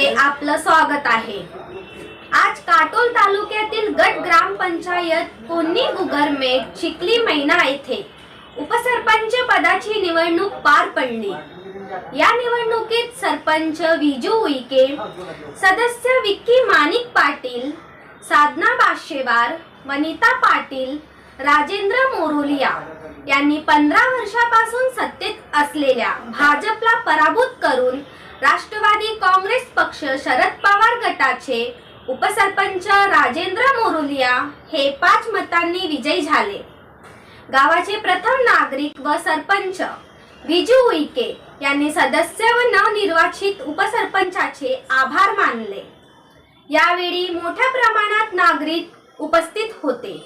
मध्ये आपलं स्वागत आहे. आज काटोल तालुक्यातील गट ग्रामपंचायत कोन्नी गुगरमेट चिखली महिना येथे उपसरपंच पदाची निवडणूक पार पडली. या निवडणुकीत सरपंच विजू उईके सदस्य विक्की माणिक पाटील साधना बाशेवार वनिता पाटील राजेंद्र मोरोलिया यांनी पंधरा वर्षापासून सत्तेत असलेल्या भाजपला पराभूत करून राष्ट्रवादी काँग्रेस अध्यक्ष शरद पवार गटाचे उपसरपंच राजेंद्र मोरुलिया हे पाच मतांनी विजयी झाले. गावाचे प्रथम नागरिक व सरपंच विजू उईके यांनी सदस्य व नवनिर्वाचित उपसरपंचाचे आभार मानले. यावेळी मोठ्या प्रमाणात नागरिक उपस्थित होते.